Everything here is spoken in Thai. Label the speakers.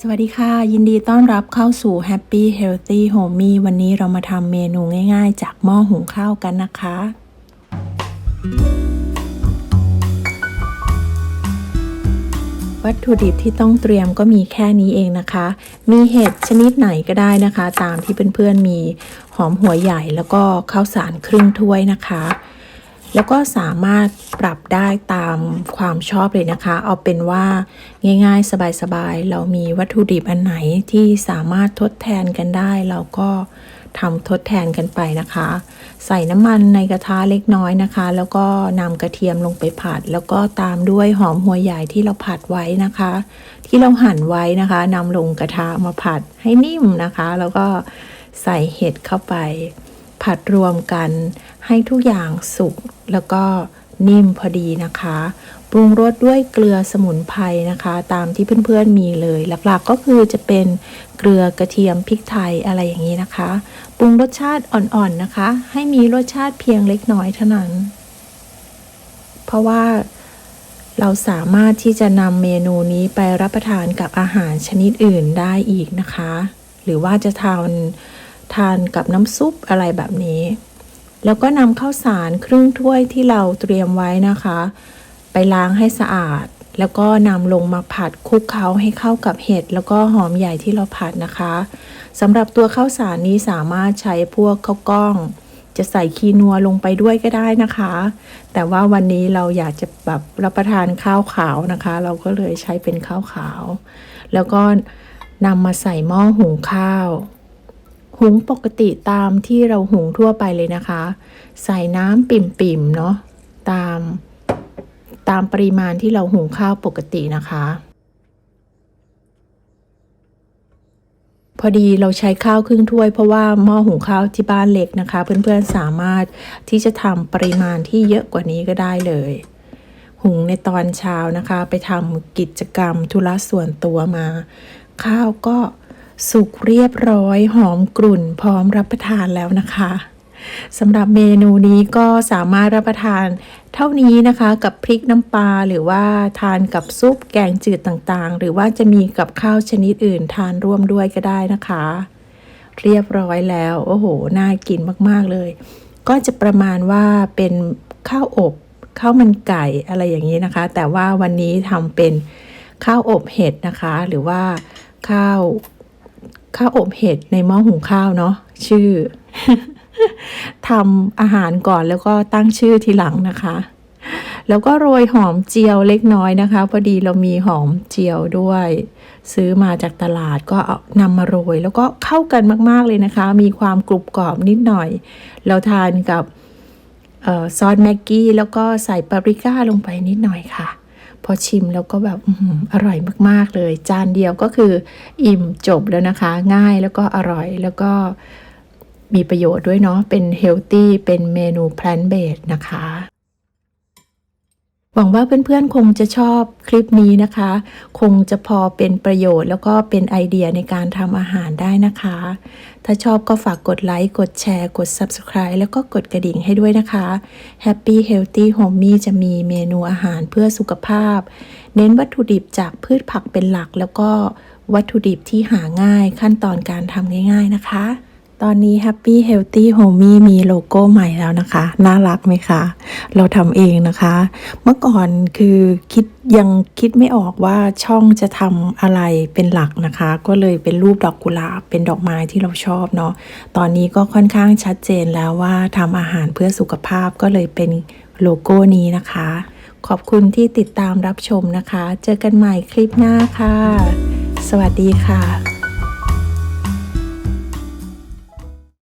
Speaker 1: สวัสดีค่ะ ยินดีต้อนรับเข้าสู่ Happy Healthy Homey วันนี้เรามาทำเมนูง่ายๆ จากหม้อหุงข้าวกันนะคะ วัตถุดิบที่ต้องเตรียมก็มีแค่นี้เองนะคะ มีเห็ดชนิดไหนก็ได้นะคะ ตามที่เพื่อนๆมีหอมหัวใหญ่แล้วก็ข้าวสารครึ่งถ้วยนะคะ แล้วก็สามารถปรับได้ตามความชอบเลยนะคะ เอาเป็นว่าง่าย ๆ สบายๆ เรามีวัตถุดิบอันไหนที่สามารถทดแทนกันได้ เราก็ทำทดแทนกันไปนะคะ ใส่น้ำมันในกระทะเล็กน้อยนะคะ แล้วก็นำกระเทียมลงไปผัด แล้วก็ตามด้วยหอมหัวใหญ่ที่เราผัดไว้นะคะ ที่เราหั่นไว้นะคะนำลงกระทะมาผัดให้นิ่มนะคะ แล้วก็ใส่เห็ดเข้าไป ผัดรวมกันให้ทุกอย่างสุกแล้วก็นิ่มพอดีนะคะ ปรุงรสด้วยเกลือสมุนไพรนะคะ ตามที่เพื่อนๆมีเลย หลักๆก็คือจะเป็นเกลือกระเทียมพริกไทยอะไรอย่างนี้นะคะ ปรุงรสชาติอ่อนๆนะคะ ให้มีรสชาติเพียงเล็กน้อยเท่านั้น เพราะว่าเราสามารถที่จะนำเมนูนี้ไปรับประทานกับอาหารชนิดอื่นได้อีกนะคะ หรือว่าจะทาน ทานกับน้ำซุปอะไรแบบนี้ แล้วก็นำข้าวสารครึ่งถ้วยที่เราเตรียมไว้นะคะ ไปล้างให้สะอาด แล้วก็นำลงมาผัดคลุกเคล้าให้เข้ากับเห็ดแล้วก็หอมใหญ่ที่เราผัดนะคะสำหรับตัวข้าวสารนี้สามารถใช้พวกข้าวกล้อง จะใส่คีนัวลงไปด้วยก็ได้นะคะ แต่ว่าวันนี้เราอยากจะแบบรับประทานข้าวขาวนะคะ เราก็เลยใช้เป็นข้าวขาว แล้วก็นำมาใส่หม้อหุงข้าว หุงปกติตามที่เราหุงทั่วไปเลยนะคะ ใส่น้ำปิ่มๆเนาะตามตามปริมาณที่เราหุงข้าวปกตินะคะ พอดีเราใช้ข้าวครึ่งถ้วย เพราะว่าหม้อหุงข้าวที่บ้านเล็กนะคะ เพื่อนๆสามารถที่จะทำปริมาณที่เยอะกว่านี้ก็ได้เลย หุงในตอนเช้านะคะ ไปทำกิจกรรมธุระส่วนตัวมา ข้าวก็ สุกเรียบร้อยหอมกลุ่นพร้อมรับประทานแล้วนะคะสำหรับเมนูนี้ก็สามารถรับประทานเท่านี้นะคะกับพริกน้ำปลาหรือว่าทานกับซุปแกงจืดต่างๆ หรือว่าจะมีกับข้าวชนิดอื่นทานร่วมด้วยก็ได้นะคะ เรียบร้อยแล้ว โอ้โห น่ากินมากๆเลย ก็จะประมาณว่าเป็นข้าวอบข้าวมันไก่อะไรอย่างนี้นะคะ แต่ว่าวันนี้ทำเป็นข้าวอบเห็ดนะคะ หรือว่าข้าว ข้าวอบเห็ดในหม้อหุงข้าวเนาะชื่อทำอาหารก่อนแล้วก็ตั้งชื่อทีหลังนะคะ แล้วก็โรยหอมเจียวเล็กน้อยนะคะ พอดีเรามีหอมเจียวด้วย ซื้อมาจากตลาดก็เอานำมาโรย แล้วก็เข้ากันมากๆเลยนะคะ มีความกรุบกรอบนิดหน่อย เราทานกับออซอสแม็กกี้แล้วก็ใส่ปาปริก้าลงไปนิดหน่อยค่ะ พอชิมแล้วก็แบบออร่อยมาก ๆ เลย จานเดียวก็คืออิ่มจบแล้วนะคะ ง่ายแล้วก็อร่อยแล้วก็มีประโยชน์ด้วยเนาะเป็นเฮลตี้เป็นเมนูแพลนเบสนะคะ หวังว่าเพื่อนๆคงจะชอบคลิปนี้นะคะ คงจะพอเป็นประโยชน์แล้วก็เป็นไอเดียในการทำอาหารได้นะคะ ถ้าชอบก็ฝากกดไลค์ กดแชร์ กด Subscribe แล้วก็กดกระดิ่งให้ด้วยนะคะ Happy Healthy Homey จะมีเมนูอาหารเพื่อสุขภาพ เน้นวัตถุดิบจากพืชผักเป็นหลัก แล้วก็วัตถุดิบที่หาง่ายขั้นตอนการทำง่าย ๆ นะคะ ตอนนี้ Happy Healthy Homey มีโลโก้ใหม่แล้วนะคะ น่ารักไหมคะ เราทำเองนะคะ เมื่อก่อนคือคิดยังคิดไม่ออกว่าช่องจะทำอะไรเป็นหลักนะคะ ก็เลยเป็นรูปดอกกุหลาบเป็นดอกไม้ที่เราชอบเนาะตอนนี้ก็ค่อนข้างชัดเจนแล้วว่าทำอาหารเพื่อสุขภาพก็เลยเป็นโลโก้นี้นะคะ ขอบคุณที่ติดตามรับชมนะคะ เจอกันใหม่คลิปหน้าค่ะ สวัสดีค่ะ